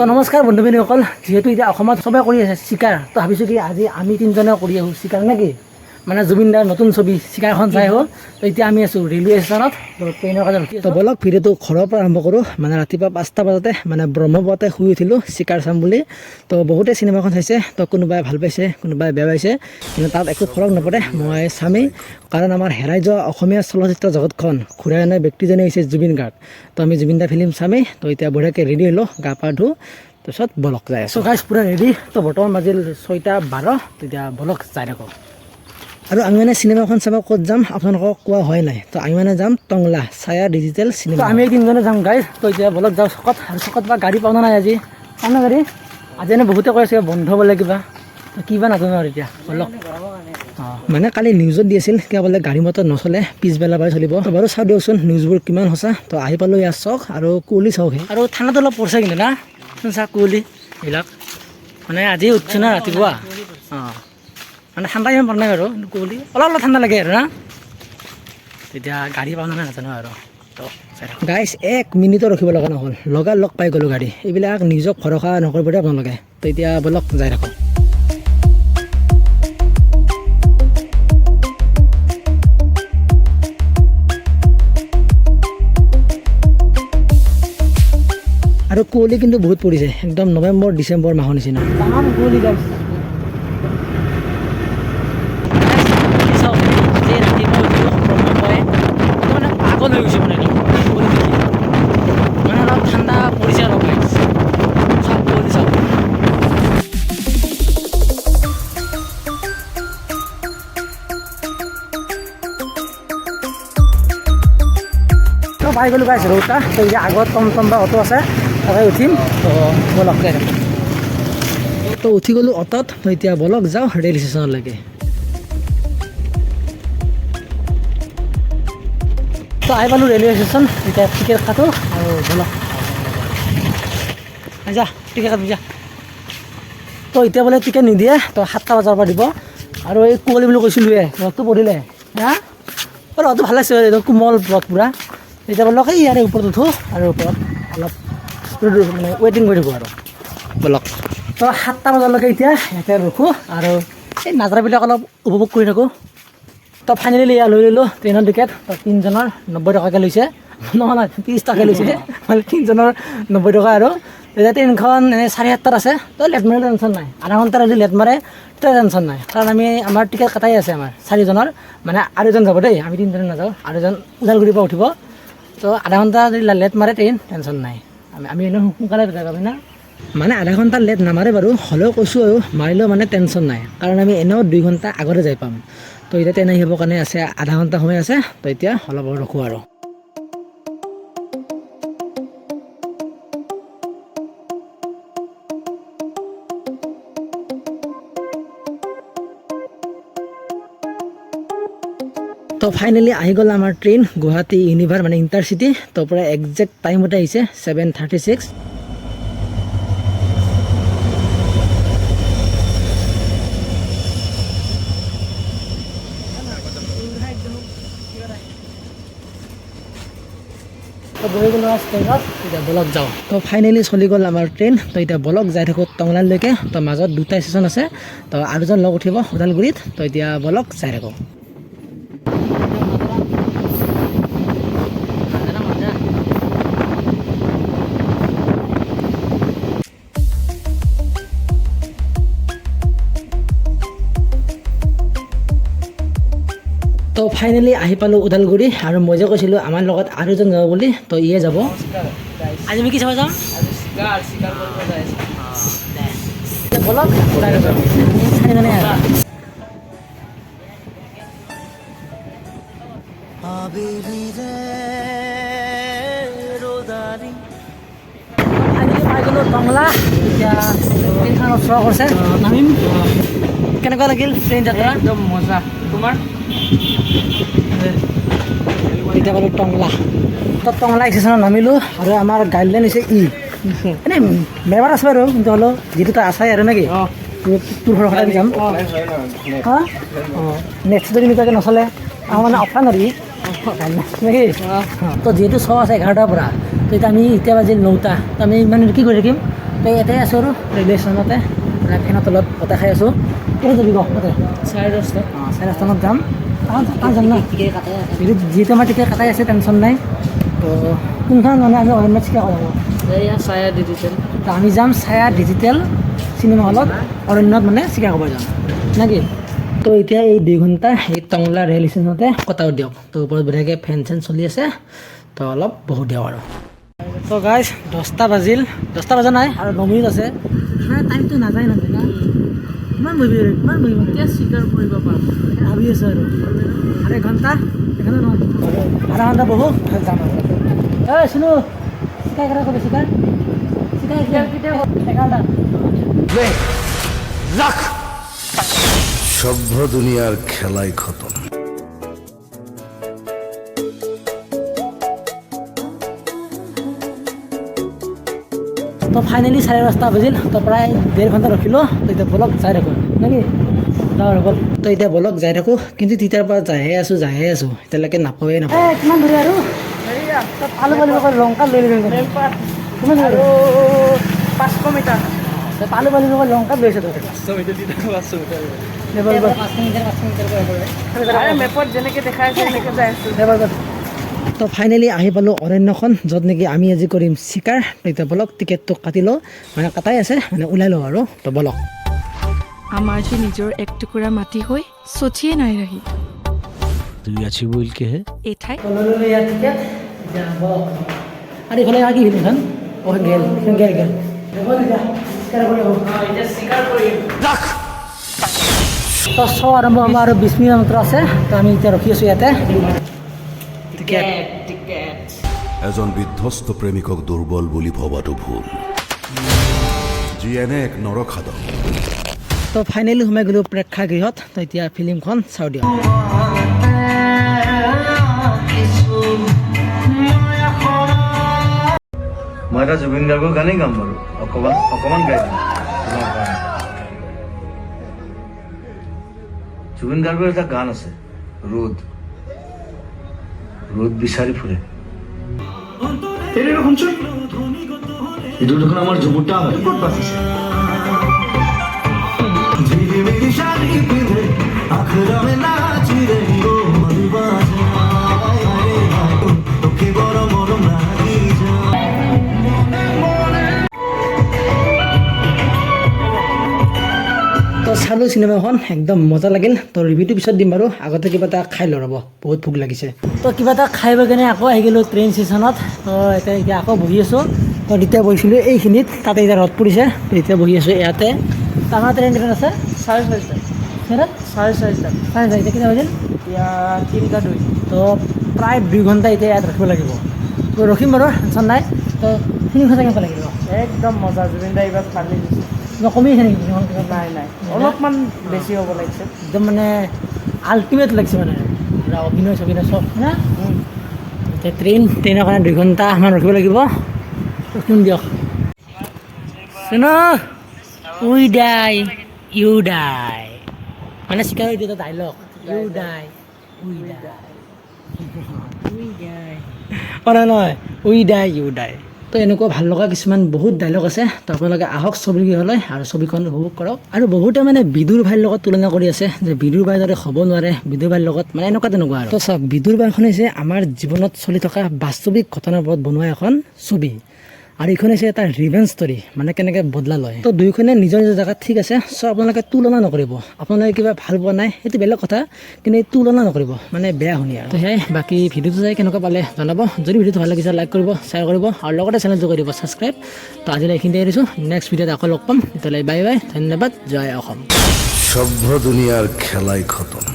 তো নমস্কাৰ বন্ধু বান্ধৱীসকল যিহেতু এতিয়া অসমত চবে কৰি আছে চিকাৰ তো ভাবিছোঁ কি আজি আমি তিনিজনে কৰি আহোঁ চিকাৰ নে কি? মানে জুবিন দাৰ নতুন ছবি চিকাৰখন চাই আহোঁ তো এতিয়া আমি আছোঁ ৰেলৱে ষ্টেচনত। তো ট্ৰেইনৰ কাৰণে ৰখি আছোঁ। বলক ভিডিঅ'টো ঘৰৰ পৰা আৰম্ভ কৰোঁ। মানে ৰাতিপুৱা পাঁচটা বজাতে মানে ব্ৰহ্মপুৰতে শুই উঠিলোঁ চিকাৰ চাম বুলি। তো বহুতে চিনেমাখন চাইছে তো কোনোবাই ভালো পাইছে কোনোবাই বেয়া পাইছে। কিন্তু তাত একো ফৰক নপৰে মই চামেই। কাৰণ আমাৰ হেৰাই যোৱা অসমীয়া চলচ্চিত্ৰ জগতখন ঘূৰাই অনা ব্যক্তিজনে হৈছে জুবিন গাৰ্গ। তো আমি জুবিন দা ফিল্ম চামেই। তো এতিয়া বঢ়িয়াকৈ ৰেডি হ'লোঁ গা পা ধুওঁ তাৰপিছত বলক যাই আছোঁ। গাইজ পূৰা ৰেডি তো বৰ্তমান বাজিল ছয়টা বাৰ। তেতিয়া বলক যাই থাকোঁ আৰু আমি মানে চিনেমাখন চাব ক'ত যাম আপোনালোকক কোৱা হোৱাই নাই। তো আমি মানে যাম টংলা ছায়া ডিজিটেল চিনেমা। আমি তিনিজনে যাম গাইজ তো এতিয়া বলক যাওঁ চকত। আৰু চকত বা গাড়ী পাওঁ নাই আজি। পাম গাড়ী? আজি এনে বহুতে কৈ আছে বন্ধ বোলে কিবা। কিবা নাজানো আৰু এতিয়া বলক। মানে কালি নিউজত দি আছিল কিবা বোলে গাড়ী মটৰ নচলে পিছবেলা পাই চলিব। বাৰু চাওঁ দিয়কচোন নিউজবোৰ কিমান সঁচা। তো আহি পালোঁ ইয়াত চাওক আৰু কুঁৱলী চাওকহে আৰু ঠাণ্ডাটো অলপ পৰিছে কিন্তু না? চা কুঁৱলী এইবিলাক। মানে আজি উঠছে না ৰাতিপুৱা। অঁ। মানে ঠাণ্ডা ইমান পৰা নাই বাৰু কিন্তু কুঁৱলী অলপ অলপ ঠাণ্ডা লাগে আৰু না। তেতিয়া গাড়ী পাওঁ নাই নাজানো আৰু। গাইছ এক মিনিটো ৰখিব লগা নহ'ল। লগা লগ পাই গ'লোঁ গাড়ী। এইবিলাক নিজক ভৰসা নকৰিব দেই আপোনালোকে তো এতিয়া বলক যাই থাকক আৰু কুঁৱলী কিন্তু বহুত পৰিছে। একদম নৱেম্বৰ ডিচেম্বৰ মাহৰ নিচিনা। পাই গ'লোঁ গাইছ ৰৌতা। তো এতিয়া আগত টমটম বা অটো আছে তাতে উঠিম। তো বলক যাই তো উঠি গ'লোঁ অটত, তো এতিয়া বলক যাওঁ ৰেল ষ্টেচনলৈকে তো আহি পালোঁ ৰেলৱে ষ্টেচন এতিয়া টিকেট কাটো আৰু বলক। যা টিকেট কাটো যা। তো এতিয়া বোলে টিকেট নিদিয়ে, তো সাতটা বজাৰ পৰা দিব। আৰু এই কুঁৱলী বুলি কৈছিলোঁৱে ৰথটো পৰিলে। হা? অ ৰথটো ভালো লাগিছে কোমল ৰথ পূৰা। এতিয়া বলক এই ইয়াৰে ওপৰত উঠোঁ আৰু ওপৰত অলপ মানে ৱেইটিং কৰি থাকোঁ আৰু, বলক। তো সাতটা বজালৈকে এতিয়া ইয়াতে ৰখোঁ আৰু এই নাজাৰাবিলাক অলপ উপভোগ কৰি থাকোঁ। তো ফাইনেলি ইয়াত লৈ ল'লোঁ ট্ৰেইনৰ টিকেট তো তিনিজনৰ নব্বৈ টকাকৈ লৈছে। নহয় নহয় ত্ৰিছ টকাকৈ লৈছে। মানে তিনিজনৰ নব্বৈ টকা আৰু। তেতিয়া ট্ৰেইনখন এনেই চাৰে সাতটাত আছে। তো লেট মাৰিলে টেনশ্যন নাই। আধা ঘণ্টা যদি লেট মাৰে, তেতিয়া টেনশ্যন নাই। কাৰণ আমি, আমাৰ টিকেট কটাই আছে আমাৰ চাৰিজনৰ। মানে আৰু এজন যাব দেই, আমি তিনিজনে নাযাওঁ। আৰু এজন ওদালগুৰিৰ পৰা উঠিব। তো আধা ঘণ্টা যদি লেট মাৰে ট্ৰেইন টেনশ্যন নাই। আমি আমি এনেও সোনকালে যাম না। মানে আধা ঘণ্টা লেট নামাৰে বাৰু, হ'লেও কৈছোঁ আৰু, মাৰিলেও মানে টেনশ্যন নাই। কাৰণ আমি এনেও দুই ঘণ্টা আগতে যাই পাম। তো এতিয়া ট্ৰেইন আহিবৰ কাৰণে আছে, আধা ঘণ্টা সময় আছে, তো এতিয়া অলপ ৰখোঁ আৰু। তো ফাইনেলি আহি গ'ল আমাৰ ট্ৰেইন গুৱাহাটী ইউনিভাৰ মানে ইণ্টাৰচিটি তো পৰা একজেক্ট টাইমতে আহিছে ছেভেন থাৰ্টি ছিক্স বলক যাওঁ। তো ফাইনেলি চলি গ'ল আমাৰ ট্ৰেইন তো এতিয়া বলক যাই থাকোঁ টংলালৈকে তো মাজত দুটা ষ্টেচন আছে তো আৰু এজন লগ উঠিব ওদালগুৰিত তো এতিয়া বলক যাই থাকোঁ। তো ফাইনেলি আহি পালোঁ ওদালগুৰি আৰু মই যে কৈছিলোঁ আমাৰ লগত আৰু এজন যাব বুলি তো ইয়ে যাব আজি আমি কি চাব যাম বলক টংলা এতিয়া ট্ৰেইনখন ওচৰ কৰিছে নামিম কেনেকুৱা লাগিল ট্ৰেইন যাত্ৰা একদম মজা তোমাৰ এতিয়া পালোঁ টংলা। তাত টংলা ষ্টেচনত নামিলোঁ। আৰু আমাৰ গাইডলাইন হৈছে ই। এনেই মেবাৰ আছে বাৰু কিন্তু হ'লেও যিটো তাৰ আছাই আৰু নেকি? তোৰ ভৰসা দি যাম। হা? অঁ নেক্সট যদি এনেকুৱাকৈ নচলে আমাৰ মানে অফলাইন আৰু নেকি? তো যিহেতু শ্ব' আছে এঘাৰটাৰ পৰা তো এতিয়া আমি এতিয়া বাজিল নটা। তো আমি ইমান কি কৰি থাকিম? তো ইয়াতে আছোঁ আৰু ৰেলৱে ষ্টেচনতে ফেনৰ তলত বতাহ খাই আছোঁ। কেতিয়া যাবি কওক তাতে। চাৰে দহটা অঁ চাৰে দহটামানত যাম। যাম ন কাটাই যিহেতু আমাৰ টিকেট কাটাই আছে টেনশ্যন নাই তো কোনখন মানে আমি অৰণ্যত চিকা কৰা যাব এয়া চায়া ডিজিটেল তো আমি যাম ছায়া ডিজিটেল চিনেমা হলত অৰণ্যত মানে চিকা কৰিব যাম নেকি তো এতিয়া এই দুই ঘণ্টা এই টংলা ৰেল ষ্টেচনতে কটাও দিয়ক তো ওপৰত বঢ়িয়াকৈ ফেন চেন চলি আছে তো অলপ বহুত দিয়ক আৰু তো গাইজ দহটা বাজিল দহটা বজা নাই আৰু ন মিনিট আছে টাইমটো নাযায় নাযায় না কিমান বহিবি আৰু কিমান বহিব? এতিয়া স্বীকাৰ কৰিব পাৰোঁ। ভাবি আছোঁ আৰু। আৰু এঘণ্টা এঘণ্টা নহয়। আধা ঘণ্টা বহু। যাম আৰু। ঐ শুনো। চিকাই কেইটা ক'বি চিকাই চিকাই কেতিয়া এঘণ্টা। সভ্য দুনিয়ার খেলাই খতম। তো ফাইনেলি চাৰে পাঁচটা বাজিল তো প্ৰায় ডেৰ ঘণ্টা ৰখিলোঁ তো এতিয়া বলক যাই থাকোঁ। নেকি? যাওঁ আৰু বল তো এতিয়া বলক যাই থাকোঁ কিন্তু তেতিয়াৰ পৰা যাইহে আছোঁ যাইহে আছোঁ। এতিয়ালৈকে নাপাওঁৱে নাপাওঁ। কিমান ধৰি আৰু? আলু লগত লংকা লৈ লৈ কিমান আৰু পাঁচশো মিটাৰ। আলু লগত লংকা লৈ আছে আৰে মেপত যেনেকৈ দেখাই আছে সেনেকৈ যাই আছোঁ। তো ফাইনেলি আহি পালোঁ অৰণ্যখন য'ত নেকি আমি আজি কৰিম চিকাৰ। তো এতিয়া বলক টিকেটটো কাটি লওঁ মানে কাটাই আছে মানে ওলাই লওঁ আৰু। তো বলক। আমাৰ যে নিজৰ এক টুকুৰা মাটি হৈ চঠিয়ে নাই ৰাহি। তুই আছি বলকে হে এই ঠাই আৰু ইফালে আৰু কি ফিল্মখন অঁ গেল গেল গেল তো শ্ব' আৰম্ভ হ'ব আৰু বিছ মিনিট মাত্ৰ আছে। তো আমি এতিয়া ৰখি আছোঁ ইয়াতে। এজন বিধ্বস্ত প্ৰেমিকক দুৰ্বল বুলি ভবাটো ভুল। যি এনে এক নৰখাদক। তো ফাইনেলি সোমাই গ'লোঁ প্ৰেক্ষাগৃহত তো এতিয়া ফিল্মখন চাওঁ দিয়ক। মই এটা জুবিন গাৰ্গৰ গানেই গাম বাৰু। অকণমান অকণমান গাই দিম। জুবিন গাৰ্গৰ এটা গান আছে ৰ'দ ৰ'দ বিচাৰি ফুৰে এইটো দেখোন আমাৰ ঝুমুৰটা হয় ক'ত বাচিছে তো চালোঁ চিনেমাখন একদম মজা লাগিল। তো ৰিভিউটো পিছত দিম বাৰু। আগতে কিবা এটা খাই লওঁ ৰ'ব। বহুত ভোক লাগিছে। তো কিবা এটা খাই বৈ কেনে আকৌ আহি গ'লোঁ ট্ৰেইন ষ্টেচনত তো এতিয়া এতিয়া আকৌ বহি আছোঁ। তো তেতিয়া বহিছিলোঁ এইখিনিত তাতে এতিয়া ৰ'দ পৰিছে। তো এতিয়া বহি আছোঁ ইয়াতে। আমাৰ ট্ৰেইন কেইটাত আছে চাৰে চাৰিটা। কেইটাত? চাৰে চাৰিটা। চাৰে চাৰিটা। কেইটা বাজিল? এতিয়া তিনিটা দুই। তো প্ৰায় দুই ঘণ্টা এতিয়া ইয়াত ৰখিব লাগিব। তো ৰখিম বাৰু টেনশ্যন নাই। তো ফিল্মখন চাই কেনেকুৱা লাগিব। একদম মজা জুবিন দাই এইবাৰ ফালি দিছে। কমি আছে নেকি নাই নাই। অলপমান বেছি হ'ব লাগিছে। একদম মানে আল্টিমেট লাগিছে মানে। অভিনয় চভিনয় চব। না এতিয়া ট্ৰেইন ট্ৰেইনৰ কাৰণে দুই ঘণ্টামান ৰখিব লাগিব। ৰখিম দিয়ক। শুন উই ডাই ইউ ডাই। মানে চিকাৰ দিয়ে dialogue you die we die. We die. অঁ নহয় নহয়। We die you die. তো এনেকুৱা ভালো লগা কিছুমান বহুত ডাইলগ আছে। তো আপোনালোকে আহক ছবিগৃহলৈ আৰু ছবিখন উপভোগ কৰক। আৰু বহুতে মানে বিদুৰ ভাইৰ লগত তুলনা কৰি আছে যে বিদুৰ ভাইৰ দৰে হ'ব নোৱাৰে, বিদুৰ ভাইৰ লগত মানে এনেকুৱা তেনেকুৱা আৰু। তো চাওক, বিদুৰ ভাইখন হৈছে আমাৰ জীৱনত চলি থকা বাস্তৱিক ঘটনাৰ ওপৰত বনোৱা এখন ছবি। আৰু এইখন হৈছে এটা ৰিভেঞ্জ ষ্টৰী মানে কেনেকৈ বদলা লয়। তো দুয়োখনে নিজৰ নিজৰ জেগাত ঠিক আছে, চ' আপোনালোকে তুলনা নকৰিব। আপোনালোকে কিবা ভালো পোৱা নাই সেইটো বেলেগ কথা, কিন্তু এই তুলনা নকৰিব মানে বেয়া শুনি আৰু। সেয়াই, বাকী ভিডিঅ'টো চাই কেনেকুৱা পালে জনাব। যদি ভিডিঅ'টো ভালো লাগিছে লাইক কৰিব শ্বেয়াৰ কৰিব, আৰু লগতে চেনেলটো কৰি দিব ছাবস্ক্ৰাইব তো আজিলৈ এইখিনিতে এৰিছোঁ। নেক্সট ভিডিঅ'ত আকৌ লগ পাম। তেতিয়াহ'লে বাই বাই ধন্যবাদ, জয় অসম। সভ্য দুনিয়ার খেলাই খতম।